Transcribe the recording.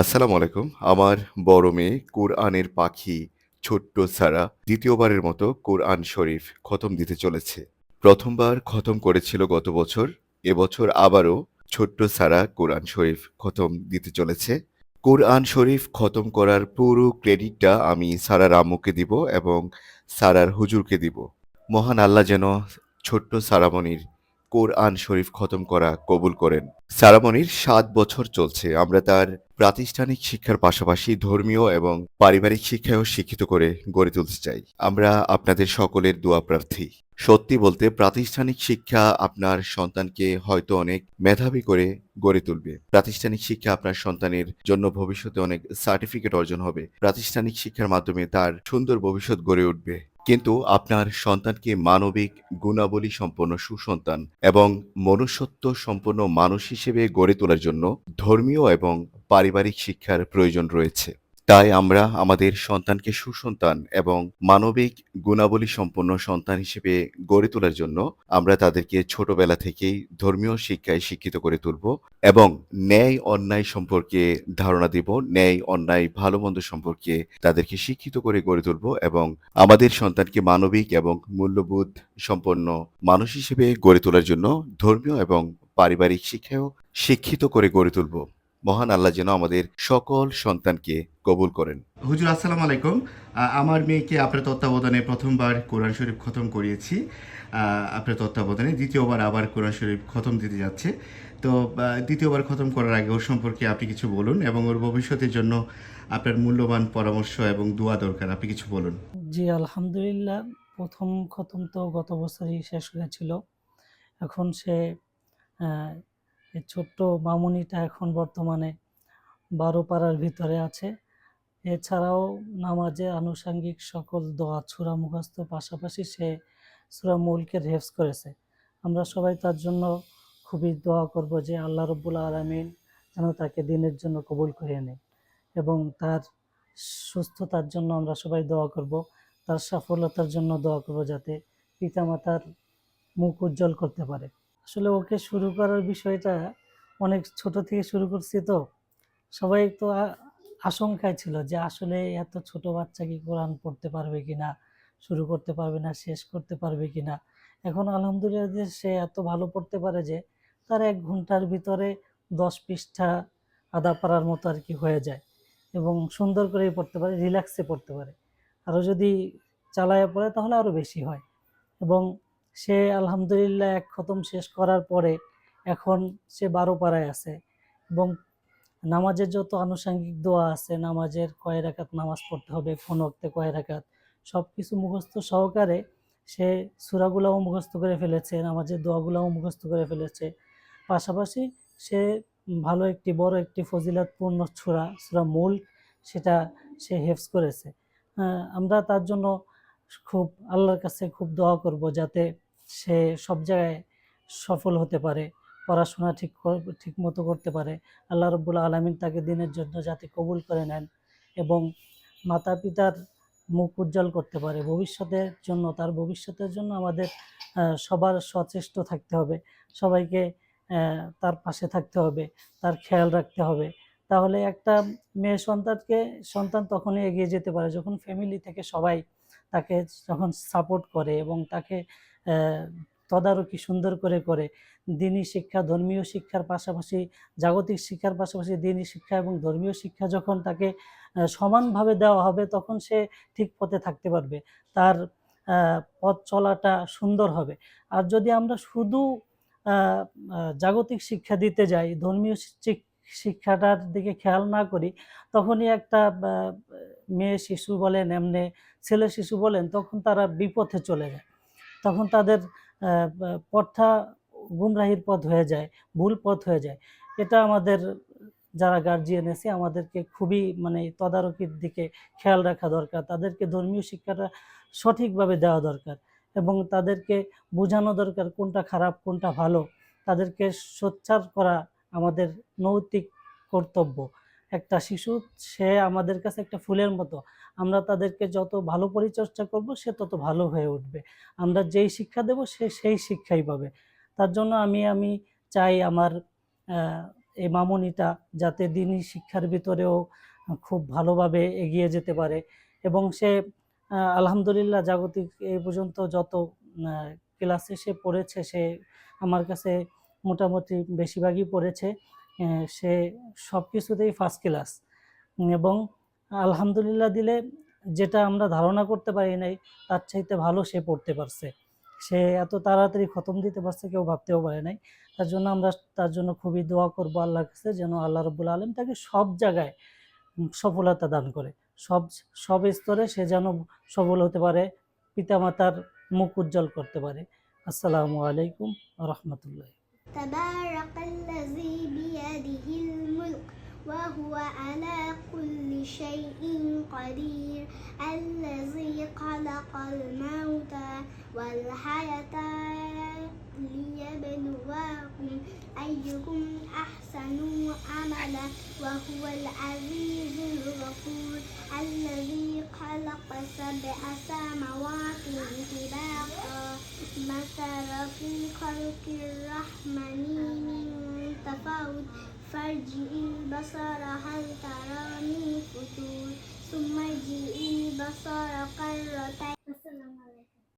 আসসালামু আলাইকুম। আমার বড় মেয়ে কোরআনের পাখি, ছোট্ট সারা, দ্বিতীয়বারের মতো কোরআন শরীফ খতম দিতে চলেছে। প্রথমবার খতম করেছিল গত বছর, এবছর আবারও ছোট্ট সারা কোরআন শরীফ খতম দিতে চলেছে। কোরআন শরীফ খতম করার পুরো ক্রেডিটটা আমি সারার আম্মুকে দিব এবং সারার হুজুরকে দিব। মহান আল্লাহ যেন ছোট্ট সারামণির কোরআন শরীফ খতম করা কবুল করেন। সারামনির সাত বছর চলছে। আমরা তার প্রাতিষ্ঠানিক শিক্ষার পাশাপাশি ধর্মীয় এবং পারিবারিক শিক্ষায়ও শিক্ষিত করে গড়ে তুলতে চাই। আমরা আপনাদের সকলের দোয়া প্রার্থী। সত্যি বলতে প্রাতিষ্ঠানিক শিক্ষা আপনার সন্তানকে হয়তো অনেক মেধাবী করে গড়ে তুলবে। প্রাতিষ্ঠানিক শিক্ষা আপনার সন্তানের জন্য ভবিষ্যতে অনেক সার্টিফিকেট অর্জন হবে। প্রাতিষ্ঠানিক শিক্ষার মাধ্যমে তার সুন্দর ভবিষ্যৎ গড়ে উঠবে। কিন্তু আপনার সন্তানকে মানবিক গুণাবলী সম্পন্ন সুসন্তান এবং মনুষ্যত্ব সম্পন্ন মানুষ হিসেবে গড়ে তোলার জন্য ধর্মীয় এবং পারিবারিক শিক্ষার প্রয়োজন রয়েছে। তাই আমরা আমাদের সন্তানকে সুসন্তান এবং মানবিক গুণাবলী সম্পন্ন সন্তান হিসেবে গড়ে তোলার জন্য আমরা তাদেরকে ছোটবেলা থেকেই ধর্মীয় শিক্ষায় শিক্ষিত করে তুলব এবং ন্যায় অন্যায় সম্পর্কে ধারণা দিব, ন্যায় অন্যায় ভালো মন্দ সম্পর্কে তাদেরকে শিক্ষিত করে গড়ে তুলব এবং আমাদের সন্তানকে মানবিক এবং মূল্যবোধ সম্পন্ন মানুষ হিসেবে গড়ে তোলার জন্য ধর্মীয় এবং পারিবারিক শিক্ষায়ও শিক্ষিত করে গড়ে তুলব। মহান আল্লাহ যেন আমাদের সকল সন্তানকে কবুল করেন। হুজুর আসসালামু আলাইকুম। আমার মেয়েকে আপনার তত্ত্বাবধানে প্রথমবার কোরআন শরীফ খতম করিয়েছি। আপনার তত্ত্বাবধানে দ্বিতীয়বার আবার কোরআন শরীফ খতম দিতে যাচ্ছে। তো দ্বিতীয়বার খতম করার আগে ওর সম্পর্কে আপনি কিছু বলুন এবং ওর ভবিষ্যতের জন্য আপনার মূল্যবান পরামর্শ এবং দোয়া দরকার আপনি কিছু বলুন। জি আলহামদুলিল্লাহ। প্রথম খতম তো গত বছরই শেষ হয়েছিল। এখন সে এই ছোট্ট মামুনিটা এখন বর্তমানে বারো পাড়ার ভিতরে আছে। এছাড়াও নামাজে আনুষঙ্গিক সকল দোয়া ছুরা মুখস্থ, পাশাপাশি সে সুরা মুলকের হেফজ করেছে। আমরা সবাই তার জন্য খুবই দোয়া করব যে আল্লাহ রব্বুল আলমিন যেন তাকে দিনের জন্য কবুল করিয়ে নেয় এবং তার সুস্থতার জন্য আমরা সবাই দোয়া করব, তার সফলতার জন্য দোয়া করব যাতে পিতামাতার মুখ উজ্জ্বল করতে পারে। আসলে ওকে শুরু করার বিষয়টা অনেক ছোট থেকে শুরু করছি তো। সবাই তো আশঙ্কায় ছিল যে আসলে এত ছোট বাচ্চা কি কোরআন পড়তে পারবে কিনা, শুরু করতে পারবে না, শেষ করতে পারবে কিনা। এখন আলহামদুলিল্লাহ যে সে এত ভালো পড়তে পারে যে তার এক ঘণ্টার ভিতরে দশ পৃষ্ঠা আদা পারার মতো আর কি হয়ে যায় এবং সুন্দর করেই পড়তে পারে রিল্যাক্সে পড়তে পারে। আরও যদি চালায় পড়ে তাহলে আরও বেশি হয়। এবং সে আলহামদুলিল্লাহ এক খতম শেষ করার পরে এখন সে বারো পাড়ায় আছে এবং নামাজের যত আনুষঙ্গিক দোয়া আছে, নামাজের কয় রাকাত নামাজ পড়তে হবে, কোন ওক্তে কয় রাকাত সব কিছু মুখস্থ সহকারে সে সুরাগুলাও মুখস্থ করে ফেলেছে, নামাজের দোয়াগুলাও মুখস্থ করে ফেলেছে। পাশাপাশি সে ভালো একটি, বড় একটি ফজিলাতপূর্ণ ছুরা সুরা মূল, সেটা সে হেফজ করেছে। আমরা তার জন্য খুব আল্লাহর কাছে খুব দোয়া করব যাতে সে সব জায়গায় সফল হতে পারে, পড়াশোনা ঠিক ঠিক মতো করতে পারে। আল্লাহ রব্বুল আলমিন তাকে দিনের জন্য যাতে কবুল করে নেন এবং মাতা পিতার মুখ উজ্জ্বল করতে পারে। ভবিষ্যতের জন্য, তার ভবিষ্যতের জন্য আমাদের সবার সচেষ্ট থাকতে হবে। সবাইকে তার পাশে থাকতে হবে, তার খেয়াল রাখতে হবে। তাহলে একটা মেয়ে সন্তানকে, সন্তান তখনই এগিয়ে যেতে পারে যখন ফ্যামিলি থেকে সবাই তাকে যখন সাপোর্ট করে এবং তাকে তদারকি সুন্দর করে করে। দিনী শিক্ষা, ধর্মীয় শিক্ষার পাশাপাশি, জাগতিক শিক্ষার পাশাপাশি দিনী শিক্ষা এবং ধর্মীয় শিক্ষা যখন তাকে সমানভাবে দেওয়া হবে তখন সে ঠিক পথে থাকতে পারবে। তার পথ চলাটা সুন্দর হবে। আর যদি আমরা শুধু জাগতিক শিক্ষা দিতে যাই, ধর্মীয় শিক- শিক্ষাটার দিকে খেয়াল না করি, তখনই একটা মেয়ে শিশু বলেন, এমনি ছেলে শিশু বলেন, তখন তারা বিপথে চলে যায়। তখন তাদের পথটা গুমরাহির পথ হয়ে যায়, ভুল পথ হয়ে যায়। এটা আমাদের যারা গার্জিয়ান আছে, আমাদেরকে খুবই মানে তদারকির দিকে খেয়াল রাখা দরকার। তাদেরকে ধর্মীয় শিক্ষাটা সঠিকভাবে দেওয়া দরকার এবং তাদেরকে বোঝানো দরকার কোনটা খারাপ, কোনটা ভালো। তাদেরকে সোচ্চার করা আমাদের নৈতিক কর্তব্য। একটা শিশু, সে আমাদের কাছে একটা ফুলের মতো। আমরা তাদেরকে যত ভালো পরিচর্যা করব, সে তত ভালো হয়ে উঠবে। আমরা যেই শিক্ষা দেব, সে সেই শিক্ষাই পাবে। তার জন্য আমি আমি চাই আমার এই মামনিটা যাতে দিনই শিক্ষার ভিতরেও খুব ভালোভাবে এগিয়ে যেতে পারে এবং সে আলহামদুলিল্লাহ জাগতিক এই পর্যন্ত যত ক্লাসে সে পড়েছে, সে আমার কাছে মোটামুটি বেশিরভাগই পড়েছে। সে সব কিছুতেই ফার্স্ট ক্লাস এবং আলহামদুলিল্লাহ দিলে যেটা আমরা ধারণা করতে পারি নাই, তার চাইতে ভালো সে পড়তে পারছে। সে এত তাড়াতাড়ি খতম দিতে পারছে কেউ ভাবতেও পারে নাই। তার জন্য আমরা তার জন্য খুবই দোয়া করব আল্লাহর কাছে যেন আল্লাহ রব্বুল আলম তাকে সব জায়গায় সফলতা দান করে। সব সব স্তরে সে যেন সফল হতে পারে, পিতামাতার মুখ উজ্জ্বল করতে পারে। আসসালামু আলাইকুম রহমতুল্লাহ। وهو على كل شيء قدير الذي خلق الموت والحياة ليبلوكم أيكم أحسن عملا وهو العزيز الغفور الذي خلق سبع سماوات طباقا مثل في خلق الرحمن من تفاوت فارجع البصر هل ترى من فتور ثم ارجع البصر كرتين